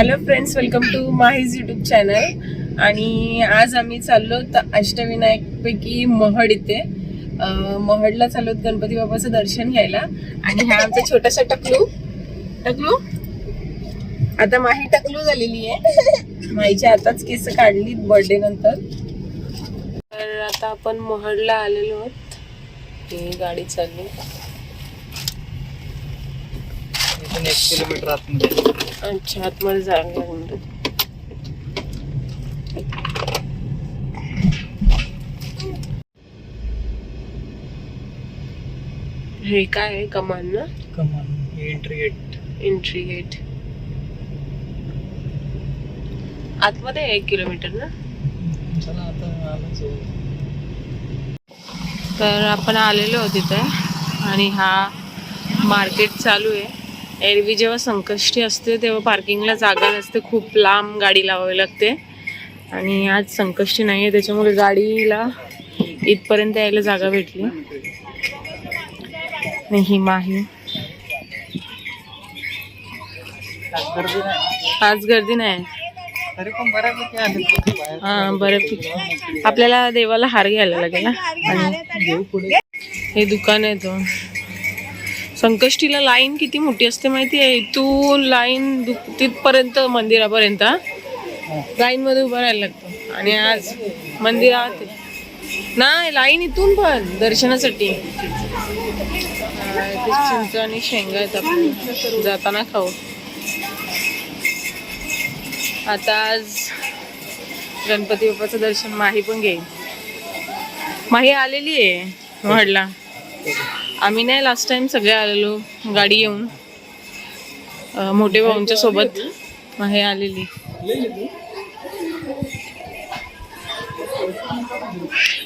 Hello friends welcome to Mahi's YouTube channel आणि आज आम्ही चाललो तर अष्टविनायकपैकी महड इथे. महडला चाललो गणपती बाबाचं दर्शन घ्यायला. आणि हा आमचा छोटासा टकलू. टकलू? आता माही टकलू झालेली आहे. माहीच्या आताच केस काढली बर्थडे नंतर. तर आता आपण महडला आलेलो आहोत. ही गाडी चालली. एक किलोमीटर आत अच्छा आतमध्ये जायला लागणार हे काय आहे? कमान ना? कमान एंट्री गेट एंट्री गेट आतमध्ये एक किलोमीटर ना? चला आता. तर आपण आलेलो तिथे आणि हा मार्केट चालू आहे. एरवी जेव्हा संकष्टी असते तेव्हा पार्किंगला जागा नसते खूप लांब गाडी लावावी लागते. आणि आज संकष्टी नाही आहे त्याच्यामुळे गाडीला इथपर्यंत यायला जागा भेटली. आणि ही. माही आज गर्दी नाही. नाही. हा बऱ्यापैकी. आपल्याला देवाला हार घ्यायला लागेल ना? हे दुकान आहे तो. संकष्टीला लाईन किती मोठी असते माहिती आहे? इथून लाईन दु- तिथपर्यंत मंदिरापर्यंत लाईन मध्ये उभं राहायला लागतं. आणि आज मंदिरात नाही लाईन इथून पण दर्शनासाठी. चिंच आणि शेंगा आहेत आपण जाताना खाऊ. आता आज गणपती बाप्पाचं दर्शन माही पण घेईल. माही आलेली आहे म्हडला आम्ही नाही लास्ट टाइम सगळे आलेलो गाडी येऊन मोठे भाऊंच्या सोबत हे आलेली.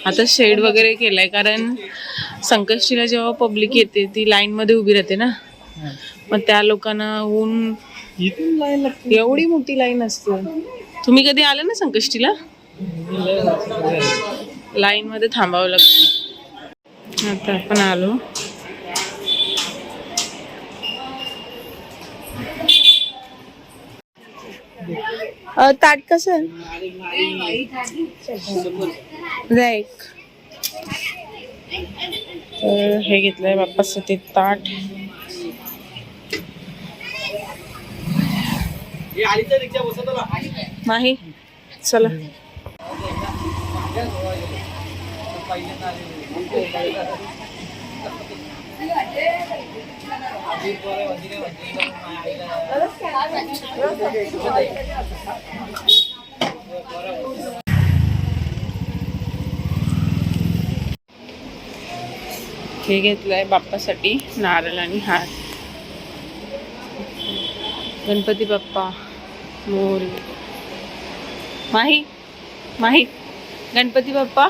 आता शेड वगैरे केलाय कारण संकष्टीला जेव्हा पब्लिक येते ती लाईन मध्ये उभी राहते ना. मग त्या लोकांना ऊन एवढी मोठी लाईन असते. तुम्ही कधी आले ना संकष्टीला? लाईन मध्ये थांबावं लागतं. आता आपण आलो. ताट कसं? आहे राईट तर हे घेतलंय बाप्पासाठी ताट. नाही चला. हे घेतलंय बाप्पासाठी नारळ आणि हार. गणपती बाप्पा मोरी. माही माही. गणपती बाप्पा?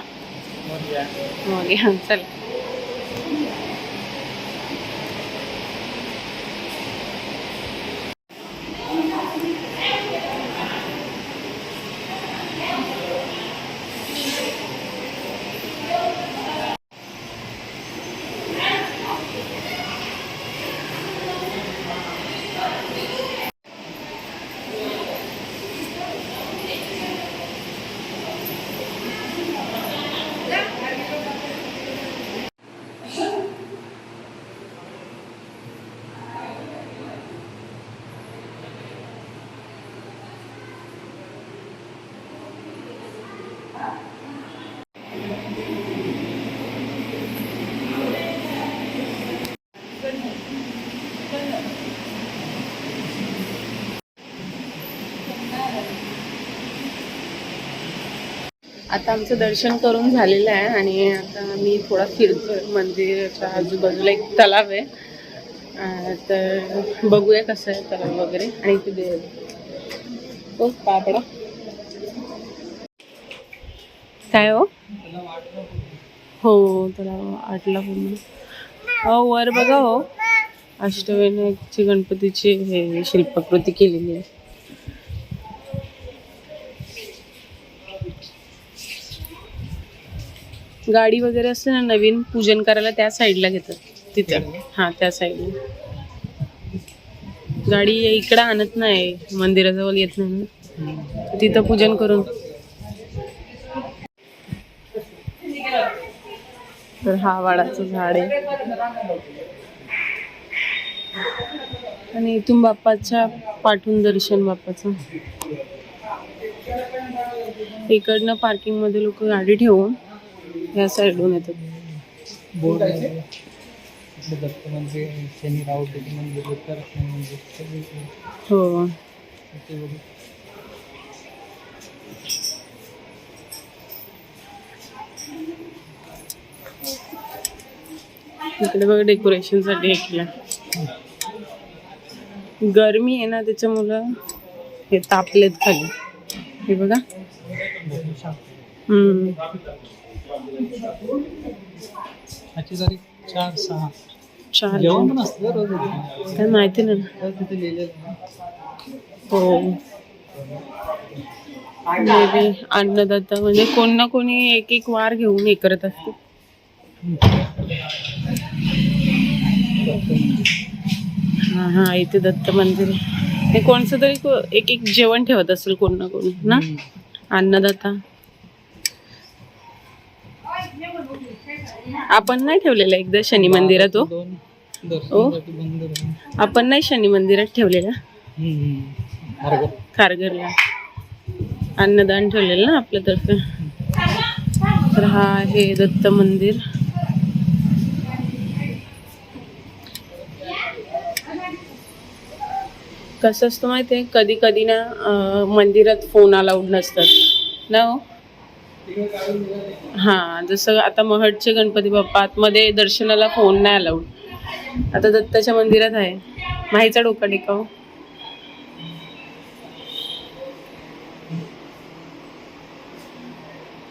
मोर्या. चला. चल आता आमचं दर्शन करून झालेलं आहे आणि आता आम्ही थोडा फिरतोय. मंदिराच्या आजूबाजूला एक तलाव आहे. तर बघूया कसं आहे तलाव वगैरे. आणि तिथे हो पापडा. काय हो? हो तलाव आटला पूर्ण हो वर बघा हो. अष्टविनायकची गणपतीची हे शिल्पकृती केलेली आहे. गाडी वगैरे असते ना नवीन पूजन करायला त्या साईडला घेतात. तिथे. हा त्या साईडला. गाडी इकडं आणत नाही मंदिराजवळ येत नाही. ना. तिथं पूजन करून. तर हा वाडाचं झाड आहे. आणि इथून बाप्पाच्या पाठून दर्शन बाप्पाचं. इकडनं पार्किंगमध्ये लोक गाडी ठेवून या साईडून येतात. बोर्ड दत्त मंदिर शनी इकडे. हो. इकडे बघा डेकोरेशनसाठी हे केलं. गरमी आहे ना त्याच्यामुळं हे तापलेत खाली. हे बघा. हम्म. आजची तारीख चार सहा चार जेवण पण असतं रोज. काय माहिती नाही रोज तिथे लिहिलेलं आहे. हो बी अन्नदाता म्हणजे कोण ना कोणी एक एक वार घेऊन हे करत असते. हा हा इथे दत्त मंदिर आहे. हे कोणचं तरी को- एक एक जेवण ठेवत असेल कोण ना कोणी ना. अन्नदाता आपण नाही ठेवलेलं एकदा शनी मंदिरात हो? ओ. राहून. आपण नाही शनी मंदिरात ठेवलेला. खारघरला. अन्नदान ठेवलेलं ना आपल्यातर्फे? तर हा आहे दत्त मंदिर. कसं असतं माहिती आहे कधी कधी ना मंदिरात फोन अलाउड नसतात. ना हो? हां जसं आता महडचे गणपती बाप्पा आतमध्ये दर्शनाला फोन नाही अलाउड आता दत्ताच्या मंदिरात आहे. माहीचा डोका टेकाव.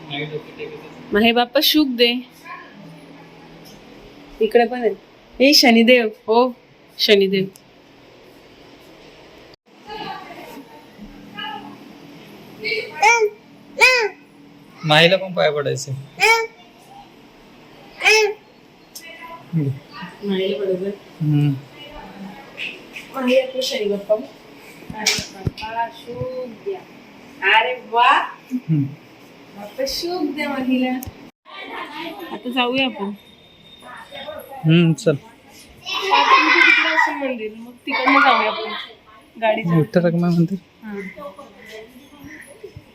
नाही मग हे बाप्पा शुक दे. इकडे पण आहे. हे शनिदेव. हो शनिदेव. माईला पण पाय पडायचे. बरोबर हम्म. माही आपलं शनी बाप्पा अरे बाप्पा शुक द्या. अरे वा. हम्म. बाप्पा शुक द्या महिला आता जाऊया आपण. हम्म, चल. आता तिथे तिकडे असेल मंदिर मग तिकडनं जाऊया आपण. रकमा म्हणते हां.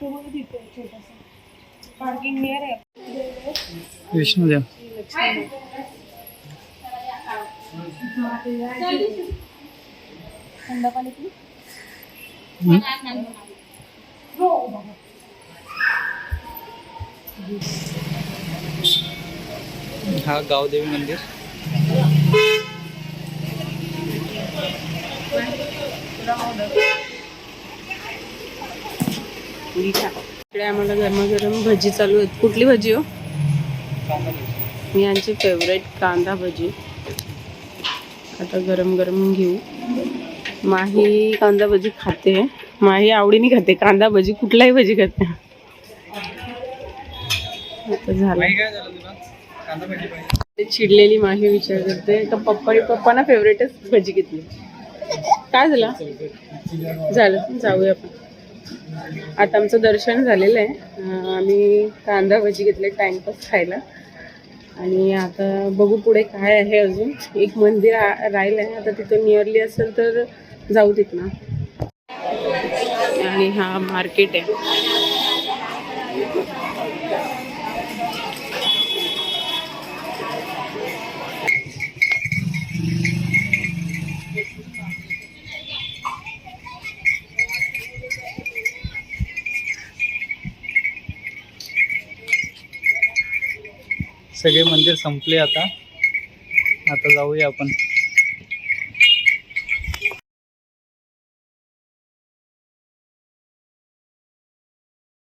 तो बघा तिथे छोटासा पार्किंग नियर आहे विष्णुदेव थंड पाणी. हा गावदेवी मंदिर. इकडे आम्हाला गरमागरम भजी चालू आहेत. कुठली भजी हो? मी यांची फेवरेट कांदा भजी. आता गरम गरम घेऊ. माही कांदा भजी खाते. माही आवडीने खाते. कांदा भजी कुठलाही भजी खाते. आता झालं. चिडलेली माही विचार करते. का पप्पा पप्पाना फेवरेटच भजी घेतली. काय झालं? झालं. जाऊया आपण. आता आमचं दर्शन झालेलं आहे. आम्ही कांदा भजी घेतले टाइमपास खायला. आणि आता बघू पुढे काय आहे अजून. एक मंदिर राहिलं आहे. आता तिथं नियरली असेल तर जाऊ तिथनं आणि हा मार्केट आहे. सगळे मंदिर संपले आता. आता जाऊया आपण.